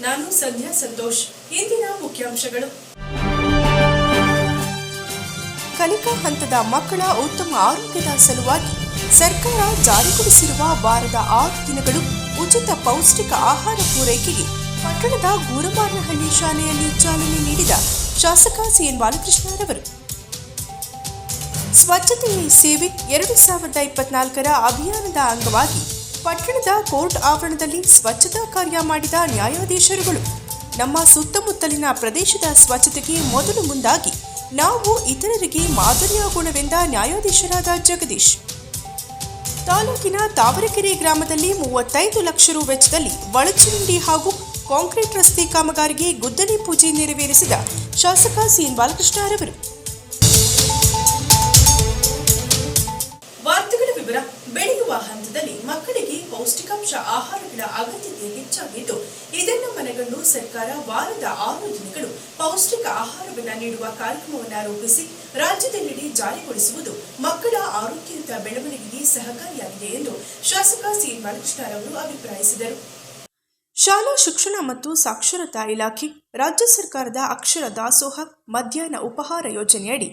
ನಾನು ಸಂಧ್ಯಾ ಸಂತೋಷ್. ಇಂದಿನ ಮುಖ್ಯಾಂಶಗಳು. ಕಲಿಕಾ ಹಂತದ ಮಕ್ಕಳ ಉತ್ತಮ ಆರೋಗ್ಯದ ಸಲುವಾಗಿ ಸರ್ಕಾರ ಜಾರಿಗೊಳಿಸಿರುವ ವಾರದ ಆರು ದಿನಗಳು ಉಚಿತ ಪೌಷ್ಟಿಕ ಆಹಾರ ಪೂರೈಕೆಗೆ ಪಟ್ಟಣದ ಗೂರಮಾರನಹಳ್ಳಿ ಶಾಲೆಯಲ್ಲಿ ಚಾಲನೆ ನೀಡಿದ ಶಾಸಕ ಸಿಎನ್ ಬಾಲಕೃಷ್ಣರವರು ಸ್ವಚ್ಛತೆಯೇ ಸೇವೆ ಎರಡು ಸಾವಿರದ ಇಪ್ಪತ್ನಾಲ್ಕರ ಅಭಿಯಾನದ ಅಂಗವಾಗಿ ಪಟ್ಟಣದ ಕೋರ್ಟ್ ಆವರಣದಲ್ಲಿ ಸ್ವಚ್ಛತಾ ಕಾರ್ಯ ಮಾಡಿದ ನ್ಯಾಯಾಧೀಶರುಗಳು, ನಮ್ಮ ಸುತ್ತಮುತ್ತಲಿನ ಪ್ರದೇಶದ ಸ್ವಚ್ಛತೆಗೆ ಮೊದಲು ಮುಂದಾಗಿ ನಾವು ಇತರರಿಗೆ ಮಾದರಿಯಾಗೋಣವೆಂದ ನ್ಯಾಯಾಧೀಶರಾದ ಜಗದೀಶ್. ತಾಲೂಕಿನ ತಾವರೆಕೆರೆ ಗ್ರಾಮದಲ್ಲಿ ಮೂವತ್ತೈದು ಲಕ್ಷ ರು ವೆಚ್ಚದಲ್ಲಿ ಒಳಚರಂಡಿ ಹಾಗೂ ಕಾಂಕ್ರೀಟ್ ರಸ್ತೆ ಕಾಮಗಾರಿಗೆ ಗುದ್ದಲಿ ಪೂಜೆ ನೆರವೇರಿಸಿದ ಶಾಸಕ ಸಿಎನ್ ಬಾಲಕೃಷ್ಣರವರು ಬೆಳೆಯುವ ಮಕ್ಕಳಿಗೆ ಪೌಷ್ಟಿಕಾಂಶ ಆಹಾರಗಳ ಅಗತ್ಯತೆ ಹೆಚ್ಚಾಗಿದ್ದು, ಇದನ್ನು ಮನಗಂಡು ಸರ್ಕಾರ ವಾರದ ಆರು ದಿನಗಳು ಪೌಷ್ಟಿಕ ಆಹಾರವನ್ನು ನೀಡುವ ಕಾರ್ಯಕ್ರಮವನ್ನು ರೂಪಿಸಿ, ರಾಜ್ಯದೆಲ್ಲೆಡೆ ಜಾರಿಗೊಳಿಸುವುದು ಮಕ್ಕಳ ಆರೋಗ್ಯಯುತ ಬೆಳವಣಿಗೆಗೆ ಸಹಕಾರಿಯಾಗಿದೆ ಎಂದು ಶಾಸಕ ಸಿ ಬಾಲಕೃಷ್ಣರವರು ಅಭಿಪ್ರಾಯಿಸಿದರು. ಶಾಲಾ ಶಿಕ್ಷಣ ಮತ್ತು ಸಾಕ್ಷರತಾ ಇಲಾಖೆ, ರಾಜ್ಯ ಸರ್ಕಾರದ ಅಕ್ಷರ ದಾಸೋಹ, ಮಧ್ಯಾಹ್ನ ಉಪಹಾರ ಯೋಜನೆಯಡಿ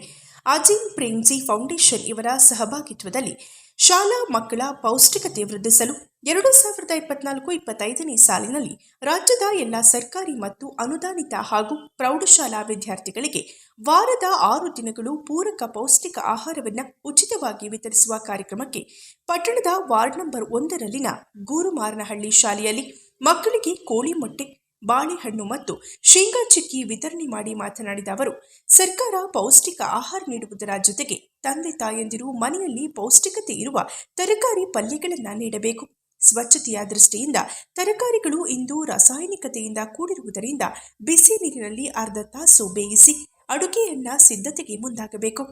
ಅಜಿಂ ಪ್ರೇಮ್ಜಿ ಫೌಂಡೇಶನ್ ಇವರ ಸಹಭಾಗಿತ್ವದಲ್ಲಿ ಶಾಲಾ ಮಕ್ಕಳ ಪೌಷ್ಟಿಕತೆ ವೃದ್ಧಿಸಲು ಎರಡು ಸಾವಿರದ ಇಪ್ಪತ್ನಾಲ್ಕು ಇಪ್ಪತ್ತೈದನೇ ಸಾಲಿನಲ್ಲಿ ರಾಜ್ಯದ ಎಲ್ಲ ಸರ್ಕಾರಿ ಮತ್ತು ಅನುದಾನಿತ ಹಾಗೂ ಪ್ರೌಢಶಾಲಾ ವಿದ್ಯಾರ್ಥಿಗಳಿಗೆ ವಾರದ ಆರು ದಿನಗಳು ಪೂರಕ ಪೌಷ್ಟಿಕ ಆಹಾರವನ್ನು ಉಚಿತವಾಗಿ ವಿತರಿಸುವ ಕಾರ್ಯಕ್ರಮಕ್ಕೆ ಪಟ್ಟಣದ ವಾರ್ಡ್ ನಂಬರ್ ಒಂದರಲ್ಲಿನ ಗೂರುಮಾರನಹಳ್ಳಿ ಶಾಲೆಯಲ್ಲಿ ಮಕ್ಕಳಿಗೆ ಕೋಳಿ ಮೊಟ್ಟೆ ಬಾಳೆಹಣ್ಣು ಮತ್ತು ಶೇಂಗಾ ಚಿಕ್ಕಿ ವಿತರಣೆ ಮಾಡಿ ಮಾತನಾಡಿದ ಅವರು, ಸರ್ಕಾರ ಪೌಷ್ಟಿಕ ಆಹಾರ ನೀಡುವುದರ ಜೊತೆಗೆ ತಂದೆ ತಾಯಂದಿರು ಮನೆಯಲ್ಲಿ ಪೌಷ್ಟಿಕತೆ ಇರುವ ತರಕಾರಿ ಪಲ್ಯಗಳನ್ನು ನೀಡಬೇಕು. ಸ್ವಚ್ಛತೆಯ ದೃಷ್ಟಿಯಿಂದ ತರಕಾರಿಗಳು ಇಂದು ರಾಸಾಯನಿಕತೆಯಿಂದ ಕೂಡಿರುವುದರಿಂದ ಬಿಸಿ ನೀರಿನಲ್ಲಿ ಅರ್ಧ ತಾಸು ಬೇಯಿಸಿ ಅಡುಗೆಯನ್ನ ಸಿದ್ಧತೆಗೆ ಮುಂದಾಗಬೇಕು.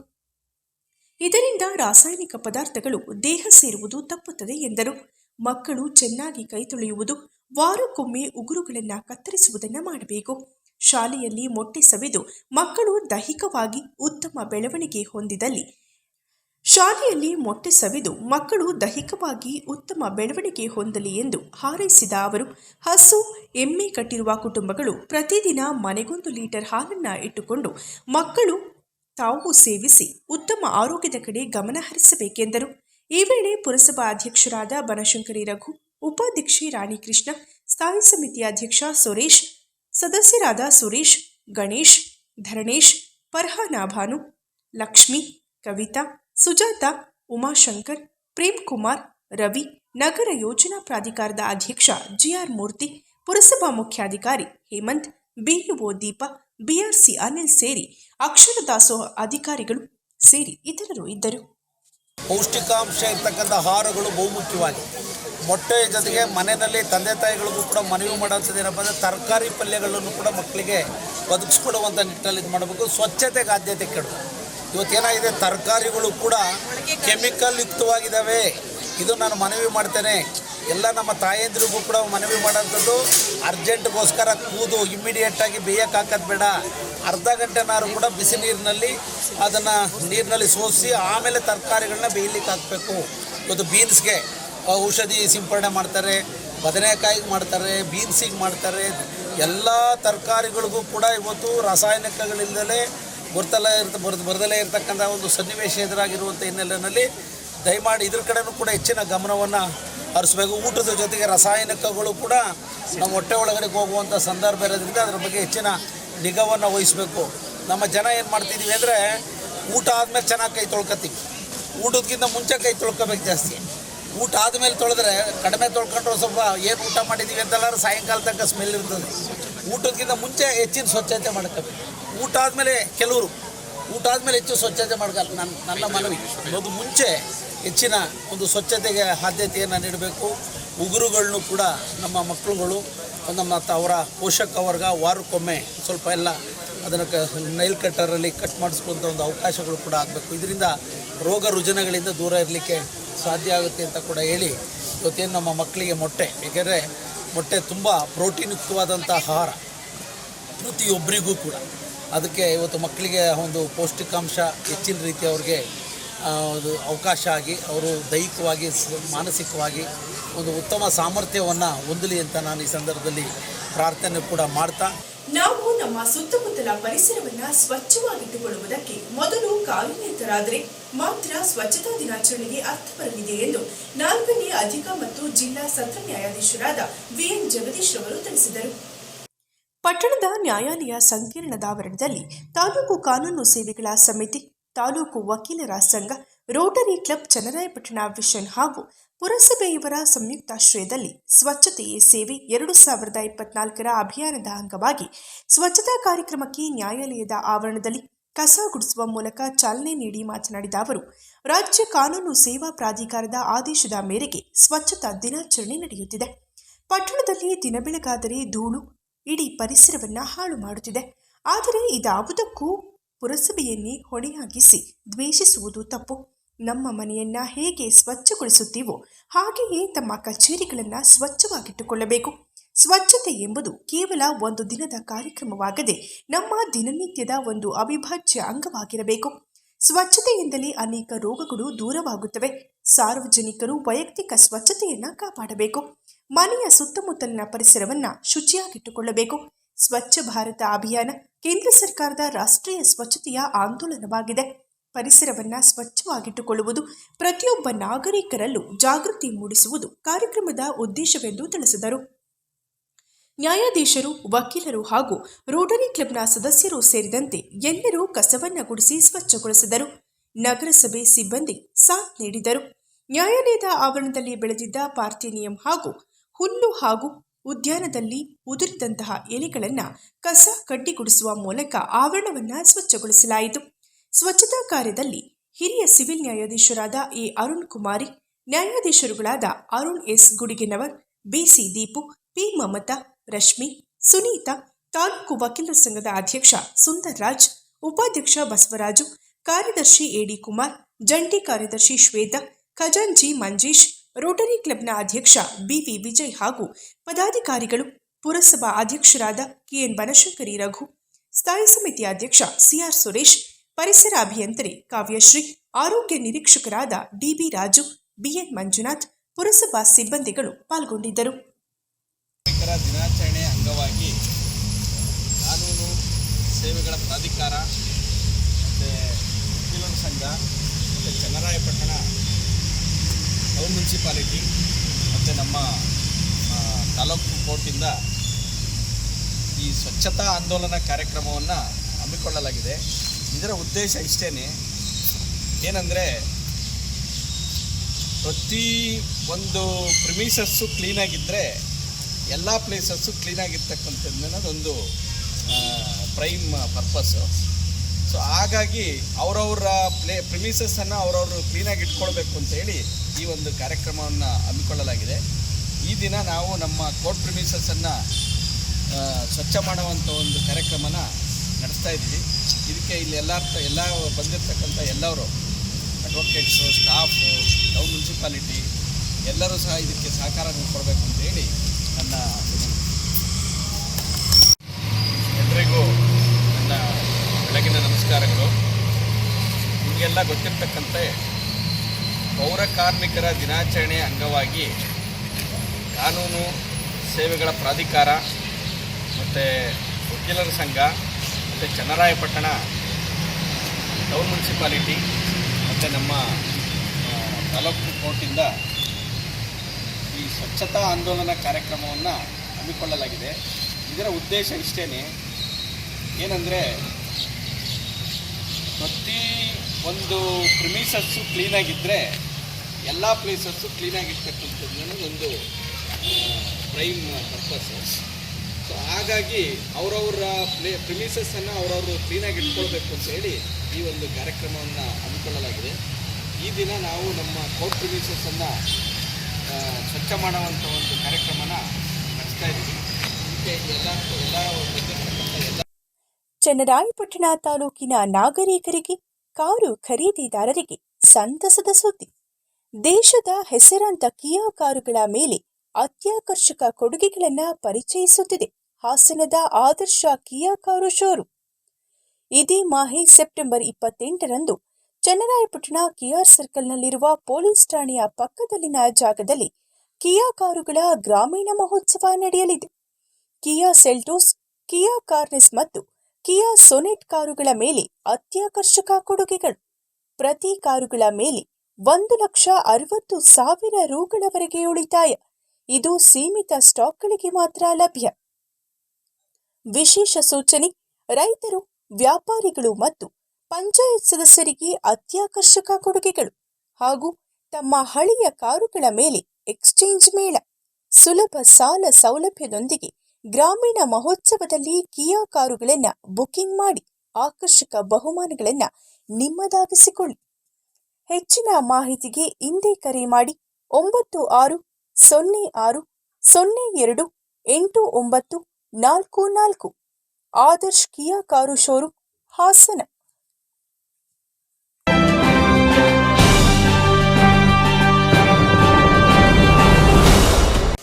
ಇದರಿಂದ ರಾಸಾಯನಿಕ ಪದಾರ್ಥಗಳು ದೇಹ ಸೇರುವುದು ತಪ್ಪುತ್ತದೆ ಎಂದರು. ಮಕ್ಕಳು ಚೆನ್ನಾಗಿ ಕೈ ತೊಳೆಯುವುದು, ವಾರಕ್ಕೊಮ್ಮೆ ಉಗುರುಗಳನ್ನು ಕತ್ತರಿಸುವುದನ್ನು ಮಾಡಬೇಕು. ಶಾಲೆಯಲ್ಲಿ ಮೊಟ್ಟೆ ಸವೆದು ಮಕ್ಕಳು ದೈಹಿಕವಾಗಿ ಉತ್ತಮ ಬೆಳವಣಿಗೆ ಹೊಂದಿದಲ್ಲಿ. ಶಾಲೆಯಲ್ಲಿ ಮೊಟ್ಟೆ ಸವಿದು ಮಕ್ಕಳು ದೈಹಿಕವಾಗಿ ಉತ್ತಮ ಬೆಳವಣಿಗೆ ಹೊಂದಲಿ ಎಂದು ಹಾರೈಸಿದ ಅವರು, ಹಸು, ಎಮ್ಮೆ ಕಟ್ಟಿರುವ ಕುಟುಂಬಗಳು ಪ್ರತಿದಿನ ಮನೆಗೊಂದು ಲೀಟರ್ ಹಾಲನ್ನು ಇಟ್ಟುಕೊಂಡು ಮಕ್ಕಳು ತಾವು ಸೇವಿಸಿ ಉತ್ತಮ ಆರೋಗ್ಯದ ಕಡೆ ಗಮನ ಹರಿಸಬೇಕೆಂದರು. ಈ ವೇಳೆ ಪುರಸಭಾ ಅಧ್ಯಕ್ಷರಾದ ಬನಶಂಕರಿ ರಘು, ಉಪಾಧ್ಯಕ್ಷೆ ರಾಣಿ ಕೃಷ್ಣ ಸ್ಥಾಯಿ ಸಮಿತಿ ಅಧ್ಯಕ್ಷ ಸುರೇಶ್, ಸದಸ್ಯರಾದ ಸುರೇಶ್, ಗಣೇಶ್, ಧರಣೇಶ್ ಪರ್ಹಾನಾ ಭಾನು ಲಕ್ಷ್ಮಿ, ಕವಿತಾ, ಸುಜಾತ, ಉಮಾಶಂಕರ್ ಪ್ರೇಮ್ ಕುಮಾರ್ ರವಿ, ನಗರ ಯೋಜನಾ ಪ್ರಾಧಿಕಾರದ ಅಧ್ಯಕ್ಷ ಜಿಆರ್ ಮೂರ್ತಿ, ಪುರಸಭಾ ಮುಖ್ಯಾಧಿಕಾರಿ ಹೇಮಂತ್, ಬಿಇಒ ದೀಪ, ಬಿಆರ್ಸಿ ಅನಿಲ್ ಸೇರಿ ಅಕ್ಷರ ದಾಸೋಹ ಅಧಿಕಾರಿಗಳು ಸೇರಿ ಇತರರು ಇದ್ದರು. ಪೌಷ್ಟಿಕಾಂಶ ಇರ್ತಕ್ಕಂಥ ಆಹಾರಗಳು ಬಹುಮುಖ್ಯವಾಗಿ ಮೊಟ್ಟೆಯ ಜೊತೆಗೆ ಮನೆಯಲ್ಲಿ ತಂದೆ ತಾಯಿಗಳಿಗೂ ಕೂಡ ಮನವಿ ಮಾಡೋಂಥದ್ದು ಏನಪ್ಪ ಅಂದರೆ ತರಕಾರಿ ಪಲ್ಯಗಳನ್ನು ಕೂಡ ಮಕ್ಕಳಿಗೆ ಒದಗಿಸ್ಕೊಡುವಂಥ ನಿಟ್ಟಿನಲ್ಲಿ ಇದು ಮಾಡಬೇಕು. ಸ್ವಚ್ಛತೆಗೆ ಆದ್ಯತೆ ಕೇಳಬೇಕು. ಇವತ್ತೇನಾಗಿದೆ ತರಕಾರಿಗಳು ಕೂಡ ಕೆಮಿಕಲ್ ಯುಕ್ತವಾಗಿದ್ದಾವೆ. ಇದು ನಾನು ಮನವಿ ಮಾಡ್ತೇನೆ. ಎಲ್ಲ ನಮ್ಮ ತಾಯಂದ್ರಿಗೂ ಕೂಡ ಮನವಿ ಮಾಡೋಂಥದ್ದು ಅರ್ಜೆಂಟ್ಗೋಸ್ಕರ ಕೂದು ಇಮ್ಮಿಡಿಯೇಟಾಗಿ ಬೇಯಕ್ಕೆ ಹಾಕೋದು ಬೇಡ. ಅರ್ಧ ಗಂಟೆನಾರು ಕೂಡ ಬಿಸಿ ನೀರಿನಲ್ಲಿ ಅದನ್ನು ನೀರಿನಲ್ಲಿ ಸೋಸಿ ಆಮೇಲೆ ತರಕಾರಿಗಳನ್ನ ಬೇಯಲಿಕ್ಕೆ ಹಾಕಬೇಕು. ಇವತ್ತು ಬೀನ್ಸ್ಗೆ ಔಷಧಿ ಸಿಂಪಡಣೆ ಮಾಡ್ತಾರೆ, ಬದನೆಕಾಯಿಗೆ ಮಾಡ್ತಾರೆ, ಬೀನ್ಸಿಗೆ ಮಾಡ್ತಾರೆ. ಎಲ್ಲ ತರಕಾರಿಗಳಿಗೂ ಕೂಡ ಇವತ್ತು ರಾಸಾಯನಿಕಗಳಿಲ್ಲದಲೇ ಬರ್ತಲ್ಲ ಇರ್ತ ಬರ್ದು ಬರದಲ್ಲೇ ಇರತಕ್ಕಂಥ ಒಂದು ಸನ್ನಿವೇಶ ಎದುರಾಗಿರುವಂಥ ಹಿನ್ನೆಲೆಯಲ್ಲಿ ದಯಮಾಡಿ ಇದ್ರ ಕಡೆಯೂ ಕೂಡ ಹೆಚ್ಚಿನ ಗಮನವನ್ನು ಹರಿಸ್ಬೇಕು. ಊಟದ ಜೊತೆಗೆ ರಾಸಾಯನಿಕಗಳು ಕೂಡ ನಮ್ಮ ಹೊಟ್ಟೆ ಒಳಗಡೆ ಹೋಗುವಂಥ ಸಂದರ್ಭ ಇರೋದ್ರಿಂದ ಅದ್ರ ಬಗ್ಗೆ ಹೆಚ್ಚಿನ ನಿಗಾವನ್ನು ವಹಿಸಬೇಕು. ನಮ್ಮ ಜನ ಏನು ಮಾಡ್ತಿದ್ದೀವಿ ಅಂದರೆ ಊಟ ಆದಮೇಲೆ ಚೆನ್ನಾಗಿ ಕೈ ತೊಳ್ಕೊತೀವಿ ಊಟದಕ್ಕಿಂತ ಮುಂಚೆ ಕೈ ತೊಳ್ಕೊಬೇಕು ಜಾಸ್ತಿ. ಊಟ ಆದಮೇಲೆ ತೊಳೆದ್ರೆ ಕಡಿಮೆ ತೊಳ್ಕೊಂಡ್ರೆ ಸ್ವಲ್ಪ ಏನು ಊಟ ಮಾಡಿದ್ದೀವಿ ಅಂತೆಲ್ಲರೂ ಸಾಯಂಕಾಲ ತನಕ ಸ್ಮೆಲ್ ಇರ್ತದೆ. ಊಟದಕ್ಕಿಂತ ಮುಂಚೆ ಹೆಚ್ಚಿನ ಸ್ವಚ್ಛತೆ ಮಾಡ್ಕೋಬೇಕು. ಊಟ ಆದಮೇಲೆ ಕೆಲವರು. ಊಟ ಆದಮೇಲೆ ಹೆಚ್ಚು ಸ್ವಚ್ಛತೆ ಮಾಡ್ಕಲ್ಲ ನನ್ನ ನನ್ನ ಮನವಿ. ಅದು ಮುಂಚೆ ಹೆಚ್ಚಿನ ಒಂದು ಸ್ವಚ್ಛತೆಗೆ ಆದ್ಯತೆಯನ್ನು ನೀಡಬೇಕು. ಉಗುರುಗಳನ್ನು ಕೂಡ ನಮ್ಮ ಮಕ್ಕಳುಗಳು ನಮ್ಮ ಅವರ ಪೋಷಕ ವರ್ಗ ವಾರಕ್ಕೊಮ್ಮೆ ಸ್ವಲ್ಪ ಎಲ್ಲ ಅದನ್ನು ಕ ನೈಲ್ ಕಟ್ಟರಲ್ಲಿ ಕಟ್ ಮಾಡಿಸ್ಕೊಂಥ ಒಂದು ಅವಕಾಶಗಳು ಕೂಡ ಆಗಬೇಕು. ಇದರಿಂದ ರೋಗ ರುಜಿನಗಳಿಂದ ದೂರ ಇರಲಿಕ್ಕೆ ಸಾಧ್ಯ ಆಗುತ್ತೆ ಅಂತ ಕೂಡ ಹೇಳಿ ಇವತ್ತೇನು ನಮ್ಮ ಮಕ್ಕಳಿಗೆ ಮೊಟ್ಟೆ. ಏಕೆಂದರೆ ಮೊಟ್ಟೆ ತುಂಬ ಪ್ರೋಟೀನ್ಯುಕ್ತವಾದಂಥ ಆಹಾರ ಪ್ರತಿಯೊಬ್ಬರಿಗೂ ಕೂಡ. ಅದಕ್ಕೆ ಇವತ್ತು ಮಕ್ಕಳಿಗೆ ಒಂದು ಪೌಷ್ಟಿಕಾಂಶ ಹೆಚ್ಚಿನ ರೀತಿ ಅವ್ರಿಗೆ ಒಂದು ಅವಕಾಶ ಆಗಿ, ಅವರು ದೈಹಿಕವಾಗಿ, ಮಾನಸಿಕವಾಗಿ ಒಂದು ಉತ್ತಮ ಸಾಮರ್ಥ್ಯವನ್ನು ಹೊಂದಲಿ ಅಂತ ನಾನು ಈ ಸಂದರ್ಭದಲ್ಲಿ ಪ್ರಾರ್ಥನೆ ಕೂಡ ಮಾಡ್ತಾ. ನಾವು ನಮ್ಮ ಸುತ್ತಮುತ್ತಲ ಪರಿಸರವನ್ನ ಸ್ವಚ್ಛವಾಗಿಟ್ಟುಕೊಳ್ಳುವುದಕ್ಕೆ ಮೊದಲು ಕಾರ್ಯನಿರತರಾದರೆ ಮಾತ್ರ ಸ್ವಚ್ಛತಾ ದಿನಾಚರಣೆಗೆ ಅರ್ಥ ಬರಲಿದೆ ಎಂದು ನಾಲ್ಕನೇ ಅಧಿಕ ಮತ್ತು ಜಿಲ್ಲಾ ಸತ್ರ ನ್ಯಾಯಾಧೀಶರಾದ ವಿಎನ್ ಜಗದೀಶ್ ಅವರು ತಿಳಿಸಿದರು. ಪಟ್ಟಣದ ನ್ಯಾಯಾಲಯ ಸಂಕೀರ್ಣದ ಆವರಣದಲ್ಲಿ ತಾಲೂಕು ಕಾನೂನು ಸೇವೆಗಳ ಸಮಿತಿ ತಾಲೂಕು ವಕೀಲರ ಸಂಘ, ರೋಟರಿ ಕ್ಲಬ್ ಚನ್ನರಾಯಪಟ್ಟಣ ವಿಷನ್ ಹಾಗೂ ಪುರಸಭೆಯವರ ಸಂಯುಕ್ತಾಶ್ರಯದಲ್ಲಿ ಸ್ವಚ್ಛತೆಯೇ ಸೇವೆ ಎರಡು ಸಾವಿರದ ಇಪ್ಪತ್ನಾಲ್ಕರ ಅಭಿಯಾನದ ಅಂಗವಾಗಿ ಸ್ವಚ್ಛತಾ ಕಾರ್ಯಕ್ರಮಕ್ಕೆ ನ್ಯಾಯಾಲಯದ ಆವರಣದಲ್ಲಿ ಕಸ ಗುಡಿಸುವ ಮೂಲಕ ಚಾಲನೆ ನೀಡಿ ಮಾತನಾಡಿದ ಅವರು, ರಾಜ್ಯ ಕಾನೂನು ಸೇವಾ ಪ್ರಾಧಿಕಾರದ ಆದೇಶದ ಮೇರೆಗೆ ಸ್ವಚ್ಛತಾ ದಿನಾಚರಣೆ ನಡೆಯುತ್ತಿದೆ. ಪಟ್ಟಣದಲ್ಲಿ ದಿನಬೆಳಗಾದರೆ ಧೂಳು, ಇಡೀ ಪರಿಸರವನ್ನು ಹಾಳು ಮಾಡುತ್ತಿದೆ. ಆದರೆ ಇದಾವುದಕ್ಕೂ ಪುರಸಭೆಯನ್ನೇ ಹೊಣೆಯಾಗಿಸಿ ದ್ವೇಷಿಸುವುದು ತಪ್ಪು. ನಮ್ಮ ಮನೆಯನ್ನ ಹೇಗೆ ಸ್ವಚ್ಛಗೊಳಿಸುತ್ತೀವೋ ಹಾಗೆಯೇ ತಮ್ಮ ಕಚೇರಿಗಳನ್ನು ಸ್ವಚ್ಛವಾಗಿಟ್ಟುಕೊಳ್ಳಬೇಕು. ಸ್ವಚ್ಛತೆ ಎಂಬುದು ಕೇವಲ ಒಂದು ದಿನದ ಕಾರ್ಯಕ್ರಮವಾಗದೆ ನಮ್ಮ ದಿನನಿತ್ಯದ ಒಂದು ಅವಿಭಾಜ್ಯ ಅಂಗವಾಗಿರಬೇಕು. ಸ್ವಚ್ಛತೆಯಿಂದಲೇ ಅನೇಕ ರೋಗಗಳು ದೂರವಾಗುತ್ತವೆ. ಸಾರ್ವಜನಿಕರು ವೈಯಕ್ತಿಕ ಸ್ವಚ್ಛತೆಯನ್ನ ಕಾಪಾಡಬೇಕು. ಮನೆಯ ಸುತ್ತಮುತ್ತಲಿನ ಪರಿಸರವನ್ನ ಶುಚಿಯಾಗಿಟ್ಟುಕೊಳ್ಳಬೇಕು. ಸ್ವಚ್ಛ ಭಾರತ ಅಭಿಯಾನ ಕೇಂದ್ರ ಸರ್ಕಾರದ ರಾಷ್ಟ್ರೀಯ ಸ್ವಚ್ಛತೆಯ ಆಂದೋಲನವಾಗಿದೆ. ಪರಿಸರವನ್ನ ಸ್ವಚ್ಛವಾಗಿಟ್ಟುಕೊಳ್ಳುವುದು ಪ್ರತಿಯೊಬ್ಬ ನಾಗರಿಕರಲ್ಲೂ ಜಾಗೃತಿ ಮೂಡಿಸುವುದು ಕಾರ್ಯಕ್ರಮದ ಉದ್ದೇಶವೆಂದು ತಿಳಿಸಿದರು. ನ್ಯಾಯಾಧೀಶರು, ವಕೀಲರು ಹಾಗೂ ರೋಟರಿ ಕ್ಲಬ್ನ ಸದಸ್ಯರು ಸೇರಿದಂತೆ ಎಲ್ಲರೂ ಕಸವನ್ನ ಗುಡಿಸಿ ಸ್ವಚ್ಛಗೊಳಿಸಿದರು. ನಗರಸಭೆ ಸಿಬ್ಬಂದಿ ಸಾಥ್ ನೀಡಿದರು. ನ್ಯಾಯಾಲಯದ ಆವರಣದಲ್ಲಿ ಬೆಳೆದಿದ್ದ ಪಾರ್ಥೇನಿಯಂ ಹಾಗೂ ಹುಲ್ಲು ಹಾಗೂ ಉದ್ಯಾನದಲ್ಲಿ ಉದುರಿದಂತಹ ಎಲೆಗಳನ್ನು ಕಸ ಕಡ್ಡಿಗುಡಿಸುವ ಮೂಲಕ ಆವರಣವನ್ನ ಸ್ವಚ್ಛಗೊಳಿಸಲಾಯಿತು. ಸ್ವಚ್ಛತಾ ಕಾರ್ಯದಲ್ಲಿ ಹಿರಿಯ ಸಿವಿಲ್ ನ್ಯಾಯಾಧೀಶರಾದ A. Arun Kumari, ನ್ಯಾಯಾಧೀಶರುಗಳಾದ Arun S. Gudigenavar BC Deepu, P. Mamata, Rashmi, Sunita, taluk ವಕೀಲರ ಸಂಘದ ಅಧ್ಯಕ್ಷ ಸುಂದರ್ ರಾಜ್ ಉಪಾಧ್ಯಕ್ಷ ಬಸವರಾಜು, ಕಾರ್ಯದರ್ಶಿ ಎಡಿ ಕುಮಾರ್, ಜಂಟಿ ಕಾರ್ಯದರ್ಶಿ ಶ್ವೇತಾ ಖಜಾಂಜಿ ಮಂಜೇಶ್ ರೋಟರಿ ಕ್ಲಬ್ನ ಅಧ್ಯಕ್ಷ ಬಿವಿ ವಿಜಯ್ ಹಾಗೂ ಪದಾಧಿಕಾರಿಗಳು ಪುರಸಭಾ ಅಧ್ಯಕ್ಷರಾದ ಕೆಎನ್ ಬನಶಂಕರಿ ರಘು, ಸ್ಥಾಯಿ ಸಮಿತಿ ಅಧ್ಯಕ್ಷ ಸಿಆರ್ ಸುರೇಶ್, ಪರಿಸರ ಅಭಿಯಂತರಿ ಕಾವ್ಯಶ್ರೀ, ಆರೋಗ್ಯ ನಿರೀಕ್ಷಕರಾದ D B Raju, B N Manjunath, ಪುರಸಭಾ ಸಿಬ್ಬಂದಿಗಳು ಪಾಲ್ಗೊಂಡಿದ್ದರು. ದಿನಾಚರಣೆ ಅಂಗವಾಗಿ ಕಾನೂನು ಸೇವೆಗಳ ಪ್ರಾಧಿಕಾರ ಮತ್ತು ವಕೀಲರ ಸಂಘ ಮತ್ತು ಚನ್ನರಾಯಪಟ್ಟಣ ಟೌನ್ ಮುನ್ಸಿಪಾಲಿಟಿ ಮತ್ತು ನಮ್ಮ ತಾಲೂಕು ಕೋರ್ಟಿಂದ ಈ ಸ್ವಚ್ಛತಾ ಆಂದೋಲನ ಕಾರ್ಯಕ್ರಮವನ್ನು ಹಮ್ಮಿಕೊಳ್ಳಲಾಗಿದೆ. ಇದರ ಉದ್ದೇಶ ಇಷ್ಟೇ ಏನಂದರೆ ಪ್ರತಿ ಒಂದು ಪ್ರಿಮಿಸಸ್ಸು ಕ್ಲೀನಾಗಿದ್ದರೆ ಎಲ್ಲ ಪ್ಲೇಸಸ್ಸು ಕ್ಲೀನಾಗಿರ್ತಕ್ಕಂಥದ್ದು ಅನ್ನೋದೊಂದು ಪ್ರೈಮ್ ಪರ್ಪಸ್ಸು ಸೊ ಹಾಗಾಗಿ ಅವರವರ ಪ್ಲೇ ಪ್ರಿಮಿಸಸ್ಸನ್ನು ಅವರವರು ಕ್ಲೀನಾಗಿ ಇಟ್ಕೊಳ್ಬೇಕು ಅಂತೇಳಿ ಈ ಒಂದು ಕಾರ್ಯಕ್ರಮವನ್ನು ಹಮ್ಮಿಕೊಳ್ಳಲಾಗಿದೆ. ಈ ದಿನ ನಾವು ನಮ್ಮ ಕೋರ್ಟ್ ಪ್ರಿಮಿಸಸ್ಸನ್ನು ಸ್ವಚ್ಛ ಮಾಡುವಂಥ ಒಂದು ಕಾರ್ಯಕ್ರಮನ ನಡೆಸ್ತಾ ಇದ್ದೀವಿ. ಇದಕ್ಕೆ ಇಲ್ಲಿ ಎಲ್ಲ ಎಲ್ಲ ಬಂದಿರತಕ್ಕಂಥ ಎಲ್ಲರೂ ಅಡ್ವೊಕೇಟ್ಸು ಸ್ಟಾಫು ಟೌನ್ ಮುನ್ಸಿಪಾಲಿಟಿ ಎಲ್ಲರೂ ಸಹ ಇದಕ್ಕೆ ಸಹಕಾರ ಕೊಡಬೇಕು ಅಂತ ಹೇಳಿ ನನ್ನ ನಿಮಗೆಲ್ಲ ಗೊತ್ತಿರ್ತಕ್ಕಂತೆ ಪೌರ ಕಾರ್ಮಿಕರ ದಿನಾಚರಣೆ ಅಂಗವಾಗಿ ಕಾನೂನು ಸೇವೆಗಳ ಪ್ರಾಧಿಕಾರ ಮತ್ತು ವಕೀಲರ ಸಂಘ ಮತ್ತು ಚನ್ನರಾಯಪಟ್ಟಣ ಟೌನ್ ಮುನ್ಸಿಪಾಲಿಟಿ ಮತ್ತು ನಮ್ಮ ತಾಲೂಕು ಕೋರ್ಟಿಂದ ಈ ಸ್ವಚ್ಛತಾ ಆಂದೋಲನ ಕಾರ್ಯಕ್ರಮವನ್ನು ಹಮ್ಮಿಕೊಳ್ಳಲಾಗಿದೆ. ಇದರ ಉದ್ದೇಶ ಇಷ್ಟೇ ಏನಂದರೆ ಪ್ರತಿ ಒಂದು ಪ್ರಿಮಿಸಸ್ಸು ಕ್ಲೀನಾಗಿದ್ದರೆ ಎಲ್ಲ ಪ್ಲೇಸಸ್ಸು ಕ್ಲೀನಾಗಿರ್ತಕ್ಕಂಥದ್ದು ಒಂದು ಪ್ರೈಮ್ ಪರ್ಪಸ್ ಸೊ ಹಾಗಾಗಿ ಅವರವರ ಪ್ಲೇ ಪ್ರಿಮಿಸಸ್ಸನ್ನು ಅವರವರು ಕ್ಲೀನಾಗಿ ಇಟ್ಕೊಳ್ಬೇಕು ಅಂತ ಹೇಳಿ ಈ ಒಂದು ಕಾರ್ಯಕ್ರಮವನ್ನು ಹಮ್ಮಿಕೊಳ್ಳಲಾಗಿದೆ. ಈ ದಿನ ನಾವು ನಮ್ಮ ಕೋರ್ಟ್ ಪ್ರಿಮಿಸಸ್ಸನ್ನು ಸ್ವಚ್ಛ ಮಾಡುವಂಥ ಒಂದು ಕಾರ್ಯಕ್ರಮನ ನಡೆಸ್ತಾ ಇದ್ದೀವಿ. ಇದಕ್ಕೆ ಎಲ್ಲ ಎಲ್ಲ ಚನ್ನರಾಯಪಟ್ಟಣ ತಾಲೂಕಿನ ನಾಗರಿಕರಿಗೆ ಕಾರು ಖರೀದಿದಾರರಿಗೆ ಸಂತಸದ ಸುದ್ದಿ. ದೇಶದ ಹೆಸರಾಂತ ಕಿಯಾ ಕಾರುಗಳ ಮೇಲೆ ಅತ್ಯಾಕರ್ಷಕ ಕೊಡುಗೆಗಳನ್ನು ಪರಿಚಯಿಸುತ್ತಿದೆ ಹಾಸನದ ಆದರ್ಶ ಕಿಯಾ ಕಾರು ಶೋರೂಮ್. ಇದೇ ಮಾಹೆ ಸೆಪ್ಟೆಂಬರ್ ಇಪ್ಪತ್ತೆಂಟರಂದು ಚನ್ನರಾಯಪಟ್ಟಣ ಕಿಯಾರ್ ಸರ್ಕಲ್ನಲ್ಲಿರುವ ಪೊಲೀಸ್ ಠಾಣೆಯ ಪಕ್ಕದಲ್ಲಿನ ಜಾಗದಲ್ಲಿ ಕಿಯಾ ಕಾರುಗಳ ಗ್ರಾಮೀಣ ಮಹೋತ್ಸವ ನಡೆಯಲಿದೆ. ಕಿಯಾ ಸೆಲ್ಟೋಸ್, ಕಿಯಾ ಕಾರ್ನೆಸ್ ಮತ್ತು ಕಿಯಾ ಸೊನೆಟ್ ಕಾರುಗಳ ಮೇಲೆ ಅತ್ಯಾಕರ್ಷಕ ಕೊಡುಗೆಗಳು. ಪ್ರತಿ ಕಾರುಗಳ ಮೇಲೆ ಒಂದು ಲಕ್ಷ ಅರವತ್ತು ಸಾವಿರ ರೂಗಳವರೆಗೆ ಉಳಿತಾಯ. ಇದು ಸೀಮಿತ ಸ್ಟಾಕ್ಗಳಿಗೆ ಮಾತ್ರ ಲಭ್ಯ. ವಿಶೇಷ ಸೂಚನೆ, ರೈತರು, ವ್ಯಾಪಾರಿಗಳು ಮತ್ತು ಪಂಚಾಯತ್ ಸದಸ್ಯರಿಗೆ ಅತ್ಯಾಕರ್ಷಕ ಕೊಡುಗೆಗಳು ಹಾಗೂ ತಮ್ಮ ಹಳೆಯ ಕಾರುಗಳ ಮೇಲೆ ಎಕ್ಸ್ಚೇಂಜ್ ಮೇಳ. ಸುಲಭ ಸಾಲ ಸೌಲಭ್ಯದೊಂದಿಗೆ ಗ್ರಾಮೀಣ ಮಹೋತ್ಸವದಲ್ಲಿ ಕಿಯಾ ಕಾರುಗಳನ್ನು ಬುಕಿಂಗ್ ಮಾಡಿ ಆಕರ್ಷಕ ಬಹುಮಾನಗಳನ್ನು ನಿಮ್ಮದಾಗಿಸಿಕೊಳ್ಳಿ. ಹೆಚ್ಚಿನ ಮಾಹಿತಿಗೆ ಇಂದೇ ಕರೆ ಮಾಡಿ ಒಂಬತ್ತು ಆರು ಸೊನ್ನೆ ಆರು ಸೊನ್ನೆ ಎರಡು ಎಂಟು ಒಂಬತ್ತು ನಾಲ್ಕು ನಾಲ್ಕು. Adarsh Kia car showroom, Hassan.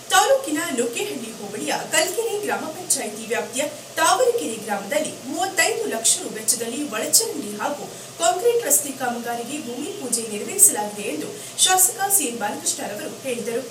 ತಾಲೂಕಿನ ನುಗ್ಗೇಹಳ್ಳಿ ಹೋಬಳಿಯ ಕಲ್ಕೆರೆ ಗ್ರಾಮ ಪಂಚಾಯಿತಿ ವ್ಯಾಪ್ತಿಯ ತಾವರೆಕೆರೆ ಗ್ರಾಮದಲ್ಲಿ ಮೂವತ್ತೈದು ಲಕ್ಷ ರು ವೆಚ್ಚದಲ್ಲಿ ಒಳಚರಂಡಿ ಹಾಗೂ ಕಾಂಕ್ರೀಟ್ ರಸ್ತೆ ಕಾಮಗಾರಿಗೆ ಭೂಮಿ ಪೂಜೆ ನೆರವೇರಿಸಲಾಗಿದೆ ಎಂದು ಶಾಸಕ ಸಿಎನ್ ಬಾಲಕೃಷ್ಣರವರು ಹೇಳಿದರು.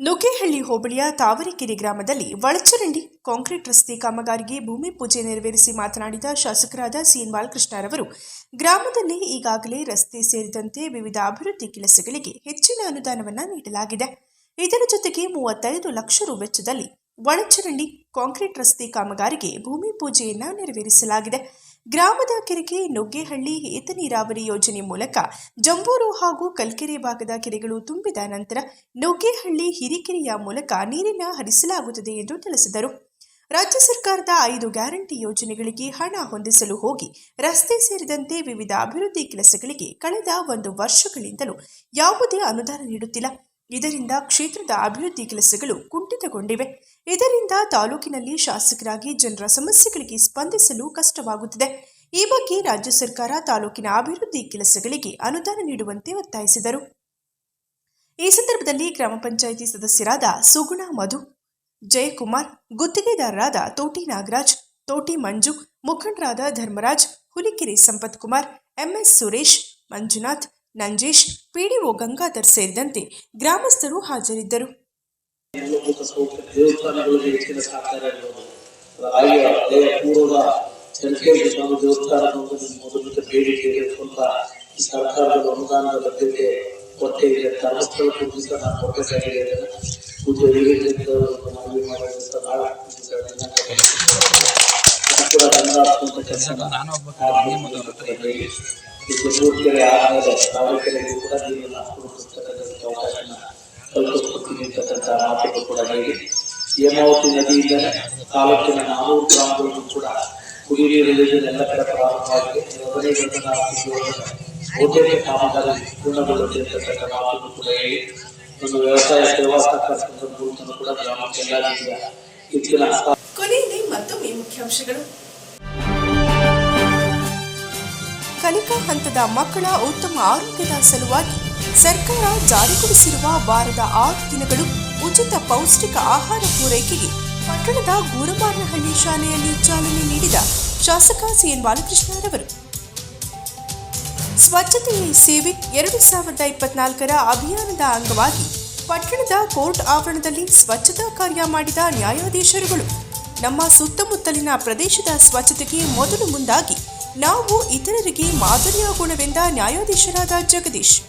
ನುಗ್ಗೇಹಳ್ಳಿ ಹೋಬಳಿಯ ತಾವರೆಕೆರೆ ಗ್ರಾಮದಲ್ಲಿ ಒಳಚರಂಡಿ, ಕಾಂಕ್ರೀಟ್ ರಸ್ತೆ ಕಾಮಗಾರಿಗೆ ಭೂಮಿ ಪೂಜೆ ನೆರವೇರಿಸಿ ಮಾತನಾಡಿದ ಶಾಸಕರಾದ ಸಿಎನ್ ಬಾಲಕೃಷ್ಣರವರು ಗ್ರಾಮದಲ್ಲಿ ಈಗಾಗಲೇ ರಸ್ತೆ ಸೇರಿದಂತೆ ವಿವಿಧ ಅಭಿವೃದ್ಧಿ ಕೆಲಸಗಳಿಗೆ ಹೆಚ್ಚಿನ ಅನುದಾನವನ್ನು ನೀಡಲಾಗಿದೆ. ಇದರ ಜೊತೆಗೆ ಮೂವತ್ತೈದು ಲಕ್ಷ ರು ವೆಚ್ಚದಲ್ಲಿ ಒಳಚರಂಡಿ ಕಾಂಕ್ರೀಟ್ ರಸ್ತೆ ಕಾಮಗಾರಿಗೆ ಭೂಮಿ ಪೂಜೆಯನ್ನ ನೆರವೇರಿಸಲಾಗಿದೆ. ಗ್ರಾಮದ ಕೆರೆಗೆ ನುಗ್ಗೇಹಳ್ಳಿ ಏತ ನೀರಾವರಿ ಯೋಜನೆ ಮೂಲಕ ಜಂಬೂರು ಹಾಗೂ ಕಲ್ಕೆರೆ ಭಾಗದ ಕೆರೆಗಳು ತುಂಬಿದ ನಂತರ ನುಗ್ಗೇಹಳ್ಳಿ ಹಿರಿಕೆರೆಯ ಮೂಲಕ ನೀರಿನ ಹರಿಸಲಾಗುತ್ತದೆ ಎಂದು ತಿಳಿಸಿದರು. ರಾಜ್ಯ ಸರ್ಕಾರದ ಐದು ಗ್ಯಾರಂಟಿ ಯೋಜನೆಗಳಿಗೆ ಹಣ ಹೊಂದಿಸಲು ಹೋಗಿ ರಸ್ತೆ ಸೇರಿದಂತೆ ವಿವಿಧ ಅಭಿವೃದ್ಧಿ ಕೆಲಸಗಳಿಗೆ ಕಳೆದ ಒಂದು ವರ್ಷಗಳಿಂದಲೂ ಯಾವುದೇ ಅನುದಾನ ನೀಡುತ್ತಿಲ್ಲ. ಇದರಿಂದ ಕ್ಷೇತ್ರದ ಅಭಿವೃದ್ಧಿ ಕೆಲಸಗಳು ಕುಂಠಿತಗೊಂಡಿವೆ. ಇದರಿಂದ ತಾಲೂಕಿನಲ್ಲಿ ಶಾಸಕರಾಗಿ ಜನರ ಸಮಸ್ಯೆಗಳಿಗೆ ಸ್ಪಂದಿಸಲು ಕಷ್ಟವಾಗುತ್ತಿದೆ. ಈ ಬಗ್ಗೆ ರಾಜ್ಯ ಸರ್ಕಾರ ತಾಲೂಕಿನ ಅಭಿವೃದ್ಧಿ ಕೆಲಸಗಳಿಗೆ ಅನುದಾನ ನೀಡುವಂತೆ ಒತ್ತಾಯಿಸಿದರು. ಈ ಸಂದರ್ಭದಲ್ಲಿ ಗ್ರಾಮ ಪಂಚಾಯಿತಿ ಸದಸ್ಯರಾದ ಸುಗುಣ ಮಧು, ಜಯಕುಮಾರ್, ಗುತ್ತಿಗೆದಾರರಾದ ತೋಟಿ ನಾಗರಾಜ್, ತೋಟಿ ಮಂಜು, ಮುಖಂಡರಾದ ಧರ್ಮರಾಜ್, ಹುಲಿಕೆರೆ ಸಂಪತ್ ಕುಮಾರ್ ಎಂಎಸ್ ಸುರೇಶ್, ಮಂಜುನಾಥ್ ನಂಜೇಶ್ ಪಿಡಿಒ ಗಂಗಾಧರ್ ಸೇರಿದಂತೆ ಗ್ರಾಮಸ್ಥರು ಹಾಜರಿದ್ದರು. ದೇವಸ್ಥಾನಗಳಿಗೆ ಹೆಚ್ಚಿನ ಸಹಕಾರ ಇರ್ಬೋದು. ಹಾಗೆ ಹಳೆಯ ಪೂರ್ವದ ಚಂದ್ರಕೇಶ್ವರ ಸ್ವಾಮಿ ದೇವಸ್ಥಾನದ ಮೊದಲಿಗೆ ಬೇಡಿಕೆ ಇದೆ ಸ್ವಲ್ಪ ಸರ್ಕಾರದ ಅನುದಾನದ ಲಭ್ಯತೆ ಕೊರತೆ ಇದೆ. ಧರ್ಮಸ್ಥಳ ಪೂಜೆ ಸಹ ನಾನು ಪೂಜೆ ಮನವಿ ನಾಳೆ ಕೂಡ ಹಾಕುವಂತ ಕೆಲಸ. ಈ ಜಮ್ಮೂರು ಕೆರೆ ಕೂಡ ನೀರನ್ನು ಹಾಕಿಕೊಡ್ತಕ್ಕಂಥದ್ದಕ್ಕೆ ಅವಕಾಶನ ಕಲ್ಪಿಸ್ಕೊಡ್ತೀನಿ ಅಂತಕ್ಕಂಥ ಮಾತುಗಳು ಕೂಡ ಹೇಳಿ. ಹೇಮಾವತಿ ನದಿಯಿಂದ ತಾಲೂಕಿನ ನಾನೂರು ಗ್ರಾಮಗಳಿಗೂ ಕೂಡ ಕುಡಿಯುವ ನೀರಿನ ಎಲ್ಲ ಕಡೆ ಪ್ರಾರಂಭವಾಗಿದೆ ಬಹುತೇಕ ಕಾಮಗಾರಿ ಪೂರ್ಣಗೊಳ್ಳುತ್ತೆ ಅಂತಕ್ಕಂಥ ಮಾತುಗಳು ಕೂಡ ಹೇಳಿ. ಒಂದು ವ್ಯವಸಾಯ ಸೇವಾ ಸಹಕಾರ ಕೂಡ ಗ್ರಾಮಕ್ಕೆ ಕೊನೆಯಲ್ಲಿ ಮತ್ತೊಮ್ಮೆ ಮುಖ್ಯಾಂಶಗಳು. ಕಲಿಕಾ ಹಂತದ ಮಕ್ಕಳ ಉತ್ತಮ ಆರೋಗ್ಯದ ಸಲುವಾಗಿ ಸರ್ಕಾರ ಜಾರಿಗೊಳಿಸಿರುವ ವಾರದ ಆರು ದಿನಗಳು ಉಚಿತ ಪೌಷ್ಟಿಕ ಆಹಾರ ಪೂರೈಕೆಗೆ ಪಟ್ಟಣದ ಗೂರಮಾರನಹಳ್ಳಿ ಶಾಲೆಯಲ್ಲಿ ಚಾಲನೆ ನೀಡಿದ ಶಾಸಕ ಸಿಎನ್ ಬಾಲಕೃಷ್ಣರವರು. ಸ್ವಚ್ಛತೆಯೇ ಸೇವೆ ಎರಡು ಸಾವಿರದ ಇಪ್ಪತ್ನಾಲ್ಕರ ಅಭಿಯಾನದ ಅಂಗವಾಗಿ ಪಟ್ಟಣದ ಕೋರ್ಟ್ ಆವರಣದಲ್ಲಿ ಸ್ವಚ್ಛತಾ ಕಾರ್ಯ ಮಾಡಿದ ನ್ಯಾಯಾಧೀಶರುಗಳು. ನಮ್ಮ ಸುತ್ತಮುತ್ತಲಿನ ಪ್ರದೇಶದ ಸ್ವಚ್ಛತೆಗೆ ಮೊದಲು ಮುಂದಾಗಿ ನಾವು ಇತರರಿಗೆ ಮಾದರಿಯಾಗೋಣವೆಂದ ನ್ಯಾಯಾಧೀಶರಾದ ಜಗದೀಶ್.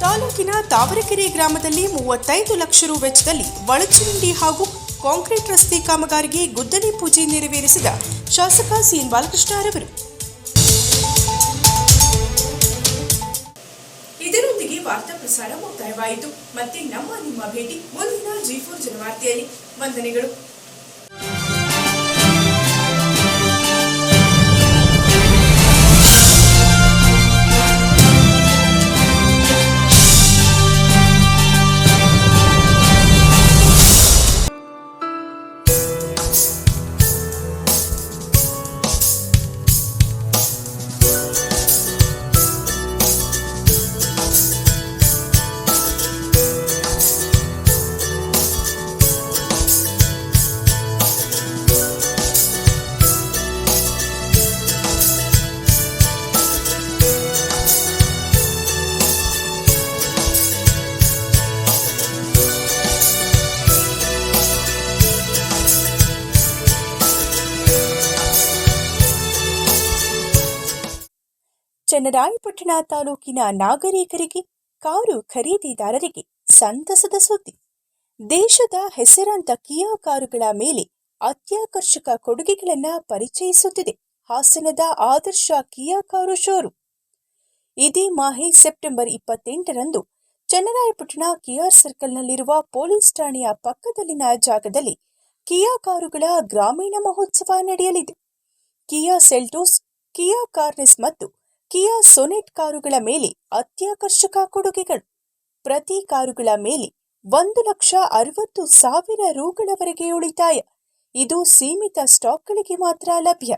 ತಾಲೂಕಿನ ತಾವರೆಕೆರೆ ಗ್ರಾಮದಲ್ಲಿ ಮೂವತ್ತೈದು ಲಕ್ಷ ರು ವೆಚ್ಚದಲ್ಲಿ ಒಳಚರಂಡಿ ಹಾಗೂ ಕಾಂಕ್ರೀಟ್ ರಸ್ತೆ ಕಾಮಗಾರಿಗೆ ಗುದ್ದಲಿ ಪೂಜೆ ನೆರವೇರಿಸಿದ ಶಾಸಕ ಸಿಎನ್ ಬಾಲಕೃಷ್ಣರವರು ಇದರೊಂದಿಗೆ ವಾರ್ತಾ ಪ್ರಸಾರ ಮುಕ್ತಾಯವಾಯಿತು. ಮತ್ತೆ ನಮ್ಮ ನಿಮ್ಮ ಭೇಟಿ ಮುಂದಿನ ಜಿ ಫೋರ್ ಜನವಾರ್ತೆಯಲ್ಲಿ ವಂದನೆಗಳು. ಚನ್ನರಾಯಪಟ್ಟಣ ತಾಲೂಕಿನ ನಾಗರಿಕರಿಗೆ ಕಾರು ಖರೀದಿದಾರರಿಗೆ ಸಂತಸದ ಸುದ್ದಿ. ದೇಶದ ಹೆಸರಾಂತ ಕಿಯಾ ಕಾರುಗಳ ಮೇಲೆ ಅತ್ಯಾಕರ್ಷಕ ಕೊಡುಗೆಗಳನ್ನು ಪರಿಚಯಿಸುತ್ತಿದೆ ಹಾಸನದ ಆದರ್ಶ ಕಿಯಾ ಕಾರು ಶೋರೂಮ್. ಇದೇ ಮಾಹೆ ಸೆಪ್ಟೆಂಬರ್ ಇಪ್ಪತ್ತೆಂಟರಂದು ಚನ್ನರಾಯಪಟ್ಟಣ ಕಿಯಾರ್ ಸರ್ಕಲ್ನಲ್ಲಿರುವ ಪೊಲೀಸ್ ಠಾಣೆಯ ಪಕ್ಕದಲ್ಲಿನ ಜಾಗದಲ್ಲಿ ಕಿಯಾ ಕಾರುಗಳ ಗ್ರಾಮೀಣ ಮಹೋತ್ಸವ ನಡೆಯಲಿದೆ. ಕಿಯಾ ಸೆಲ್ಟೋಸ್, ಕಿಯಾ ಕಾರ್ನೆಸ್ ಮತ್ತು ಕಿಯಾ ಸೊನೆಟ್ ಕಾರುಗಳ ಮೇಲೆ ಅತ್ಯಾಕರ್ಷಕ ಕೊಡುಗೆಗಳು. ಪ್ರತಿ ಕಾರುಗಳ ಮೇಲೆ ಒಂದು ಲಕ್ಷ ಅರವತ್ತು ಸಾವಿರ ರುಗಳವರೆಗೆ ಉಳಿತಾಯ. ಇದು ಸೀಮಿತ ಸ್ಟಾಕ್ಗಳಿಗೆ ಮಾತ್ರ ಲಭ್ಯ.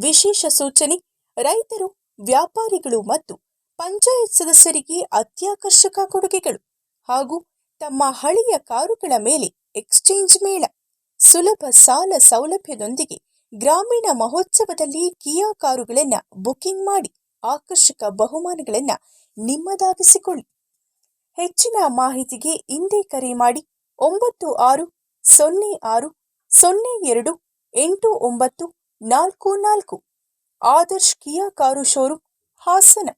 ವಿಶೇಷ ಸೂಚನೆ, ರೈತರು, ವ್ಯಾಪಾರಿಗಳು ಮತ್ತು ಪಂಚಾಯತ್ ಸದಸ್ಯರಿಗೆ ಅತ್ಯಾಕರ್ಷಕ ಕೊಡುಗೆಗಳು ಹಾಗೂ ತಮ್ಮ ಹಳೆಯ ಕಾರುಗಳ ಮೇಲೆ ಎಕ್ಸ್ಚೇಂಜ್ ಮೇಳ. ಸುಲಭ ಸಾಲ ಸೌಲಭ್ಯದೊಂದಿಗೆ ಗ್ರಾಮೀಣ ಮಹೋತ್ಸವದಲ್ಲಿ ಕಿಯಾ ಕಾರುಗಳನ್ನು ಬುಕಿಂಗ್ ಮಾಡಿ ಆಕರ್ಷಕ ಬಹುಮಾನಗಳನ್ನು ನಿಮ್ಮದಾಗಿಸಿಕೊಳ್ಳಿ. ಹೆಚ್ಚಿನ ಮಾಹಿತಿಗೆ ಹಿಂದೆ ಕರೆ ಮಾಡಿ ಒಂಬತ್ತು ಆರು ಸೊನ್ನೆ ಆರು ಸೊನ್ನೆ ಎರಡು ಎಂಟು ಒಂಬತ್ತು ನಾಲ್ಕು ನಾಲ್ಕು. Adarsh Kia car showroom Hassan.